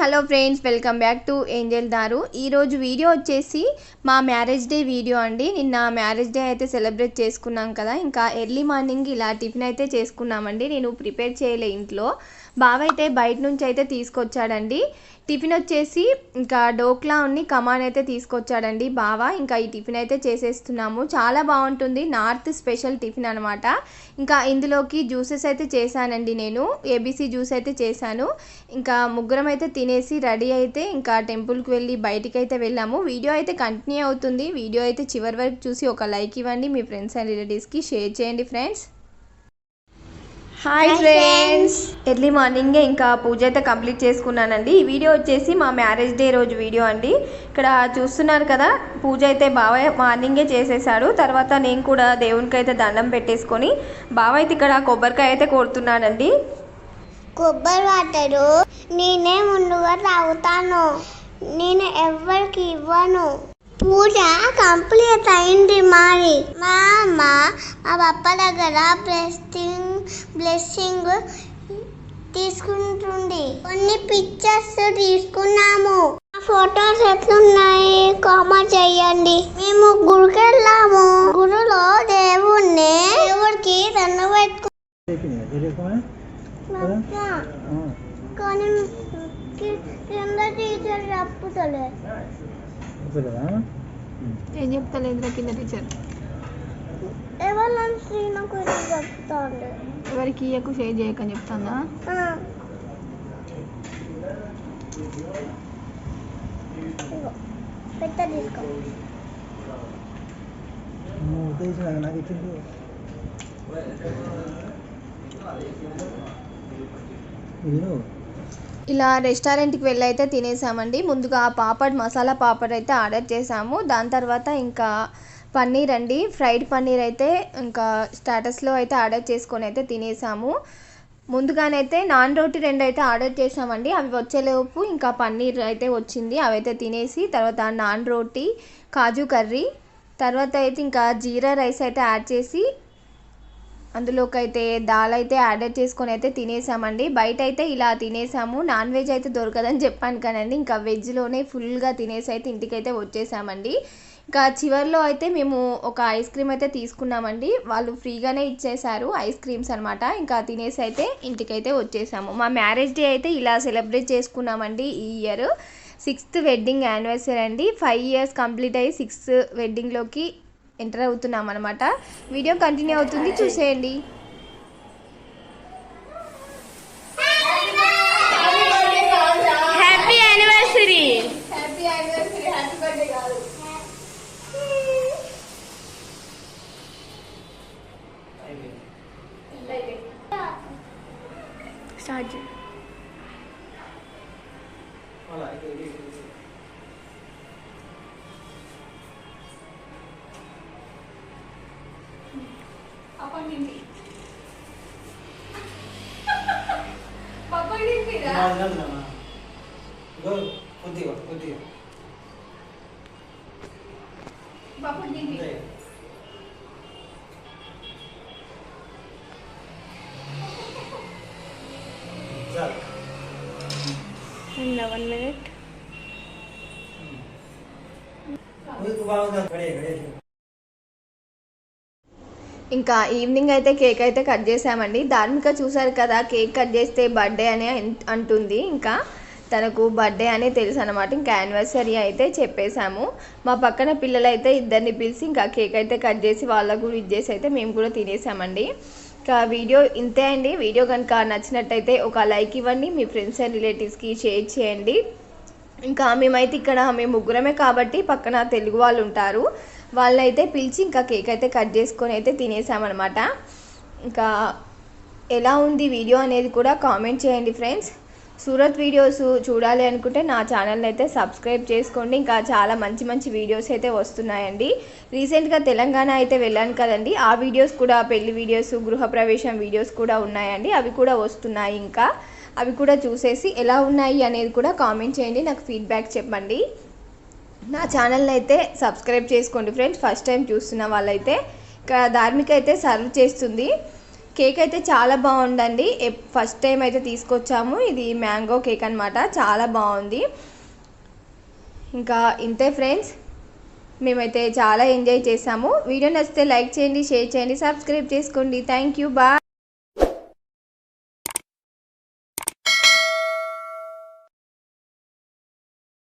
Hello friends welcome back to angel దారు. ఈరోజు video వచ్చేసి మా మ్యారేజ్ డే వీడియో అండి. నిన్న మ్యారేజ్ డే అయితే సెలబ్రేట్ చేసుకున్నాం కదా. ఇంకా ఎర్లీ మార్నింగ్ ఇలా టిఫిన్ అయితే చేసుకున్నామండి. నేను ప్రిపేర్ చేయలే ఇంట్లో. బావ అయితే బయట నుంచి అయితే తీసుకొచ్చాడండి. టిఫిన్ వచ్చేసి ఇంకా డోక్లా ఉన్ని కమాన్ అయితే తీసుకొచ్చాడండి బావ. ఇంకా ఈ టిఫిన్ అయితే చేసేస్తున్నాము. చాలా బాగుంటుంది. నార్త్ స్పెషల్ టిఫిన్ అనమాట ఇంకా ఇందులోకి జ్యూసెస్ అయితే చేశానండి నేను. ఏబీసీ జ్యూస్ అయితే చేశాను. ఇంకా ముగ్గురం అయితే తినేసి రెడీ అయితే ఇంకా టెంపుల్కి వెళ్ళి బయటికి అయితే వెళ్ళాము. వీడియో అయితే కంటిన్యూ అవుతుంది. వీడియో అయితే చివరి వరకు చూసి ఒక లైక్ ఇవ్వండి. మీ ఫ్రెండ్స్ అండ్ రిలేటివ్స్కి షేర్ చేయండి ఫ్రెండ్స్. హాయ్ ఫ్రెండ్స్ ఎర్లీ మార్నింగే ఇంకా పూజ అయితే కంప్లీట్ చేసుకున్నానండి. ఈ వీడియో వచ్చేసి మా మ్యారేజ్ డే రోజు వీడియో అండి. ఇక్కడ చూస్తున్నారు కదా పూజ అయితే బావ మార్నింగే చేసేసాడు. తర్వాత నేను కూడా దేవునికి అయితే దండం పెట్టేసుకొని బావ అయితే ఇక్కడ కొబ్బరికాయ అయితే కొడుతున్నానండి కొబ్బరి వాటరు నేనే ముందుగా తాగుతాను. నేను ఎవరికి ఇవ్వను. పూజ కంప్లీట్ అయింది. మరి. మా అమ్మ మా పప్ప దగ్గర బ్లెస్సింగ్ బ్లెస్సింగ్ తీసుకుంటుంది కొన్ని పిక్చర్స్ తీసుకున్నాము. ఫొటోస్ ఎట్లున్నాయి? కామెంట్ చేయండి. మేము గుడికి వెళ్ళాము గుడిలో దేవుణ్ణి దేవుడికి దండం పెట్టుకు కానీ కింద టీచర్ చెప్పుతలే ఏం చెప్తలేదు కింద టీచర్? ఎవరికి ఇయ్యకు షేర్ చేయకని చెప్తానా పెద్ద తీసుకో. నాకు ఇచ్చింది. ఇలా రెస్టారెంట్కి వెళ్ళి అయితే తినేసామండి. ముందుగా పాపడ్ మసాలా పాపడ్ అయితే ఆర్డర్ చేసాము. దాని తర్వాత ఇంకా పన్నీర్ అండి. ఫ్రైడ్ పన్నీర్ అయితే ఇంకా స్టాటస్లో అయితే ఆర్డర్ చేసుకొని అయితే తినేసాము. ముందుగానైతే నాన్ రోటీ రెండు అయితే ఆర్డర్ చేసామండి. అవి వచ్చేలోపు ఇంకా పన్నీర్ అయితే వచ్చింది. అవైతే తినేసి తర్వాత నాన్ రోటీ కాజు కర్రీ తర్వాత అయితే ఇంకా జీరా రైస్ అయితే యాడ్ చేసి అందులోకి అయితే దాల్ అయితే ఆర్డర్ చేసుకొని అయితే తినేసామండి. బయట అయితే ఇలా తినేసాము. నాన్ వెజ్ అయితే దొరకదని చెప్పాను కానండి ఇంకా వెజ్లోనే ఫుల్గా తినేసి అయితే ఇంటికైతే వచ్చేసామండి. ఇంకా చివరిలో అయితే మేము ఒక ఐస్ క్రీమ్ అయితే తీసుకున్నామండి. వాళ్ళు ఫ్రీగానే ఇచ్చేశారు ఐస్ క్రీమ్స్ అనమాట ఇంకా తినేసి అయితే ఇంటికైతే వచ్చేసాము. మా మ్యారేజ్ డే అయితే ఇలా సెలబ్రేట్ చేసుకున్నామండి ఈ ఇయర్. సిక్స్త్ వెడ్డింగ్ యానివర్సరీ అండి. ఫైవ్ ఇయర్స్ కంప్లీట్ అయ్యి సిక్స్త్ వెడ్డింగ్లోకి ఎంటర్ అవుతున్నాం అనమాట వీడియో కంటిన్యూ అవుతుంది చూసేయండి. హ్యాపీ యానివర్సరీ స్టార్ట్ पकड़ेंगे ಪಕಡಿದ್ದೀರಾ ಕುದ್ದಿವ ಕುದ್ದಿವ ಪಕಡಿದ್ದೀವಿ ಇಲ್ಲ ಒನ್ ಮಿನಿಟ್ ಕಡೆ ಕಡೆ ఇంకా ఈవినింగ్ అయితే కేక్ అయితే కట్ చేసామండి ధార్మిక చూసారు కదా కేక్ కట్ చేస్తే బర్త్డే అని అంటుంది. ఇంకా తనకు బర్త్డే అని తెలుసు అనమాట ఇంకా యానివర్సరీ అయితే చెప్పేశాము. మా పక్కన పిల్లలు అయితే ఇద్దరిని పిలిచి ఇంకా కేక్ అయితే కట్ చేసి వాళ్ళకు కూడా ఇచ్చేసి అయితే మేము కూడా తినేసామండి. ఇంకా వీడియో ఇంతే అండి. వీడియో కనుక నచ్చినట్టయితే ఒక లైక్ ఇవ్వండి. మీ ఫ్రెండ్స్ అండ్ రిలేటివ్స్కి షేర్ చేయండి. ఇంకా మేమైతే ఇక్కడ మేము ముగ్గురమే కాబట్టి పక్కన తెలుగు వాళ్ళు ఉంటారు. వాళ్ళైతే పిలిచి ఇంకా కేక్ అయితే కట్ చేసుకొని అయితే తినేసామన్నమాట. ఇంకా ఎలా ఉంది వీడియో అనేది కూడా కామెంట్ చేయండి ఫ్రెండ్స్. సూరత్ వీడియోస్ చూడాలి అనుకుంటే నా ఛానల్ని అయితే సబ్స్క్రైబ్ చేసుకోండి. ఇంకా చాలా మంచి మంచి వీడియోస్ అయితే వస్తున్నాయండి. రీసెంట్గా తెలంగాణ అయితే వెళ్ళాను కదండి. ఆ వీడియోస్ కూడా పెళ్ళి వీడియోస్ గృహప్రవేశం వీడియోస్ కూడా ఉన్నాయండి. అవి కూడా వస్తున్నాయి ఇంకా. అవి కూడా చూసేసి ఎలా ఉన్నాయి అనేది కూడా కామెంట్ చేయండి. నాకు ఫీడ్బ్యాక్ చెప్పండి. నా ఛానల్ని అయితే సబ్స్క్రైబ్ చేసుకోండి ఫ్రెండ్స్. ఫస్ట్ టైం చూస్తున్న వాళ్ళైతే ఇక్కడ ధార్మిక అయితే సర్వ్ చేస్తుంది. కేక్ అయితే చాలా బాగుందండి. ఫస్ట్ టైం అయితే తీసుకొచ్చాము. ఇది మ్యాంగో కేక్ అనమాట చాలా బాగుంది. ఇంకా ఇంతే ఫ్రెండ్స్. మేమైతే చాలా ఎంజాయ్ చేసాము. వీడియో నచ్చితే లైక్ చేయండి షేర్ చేయండి సబ్స్క్రైబ్ చేసుకోండి. Thank you. బాయ్.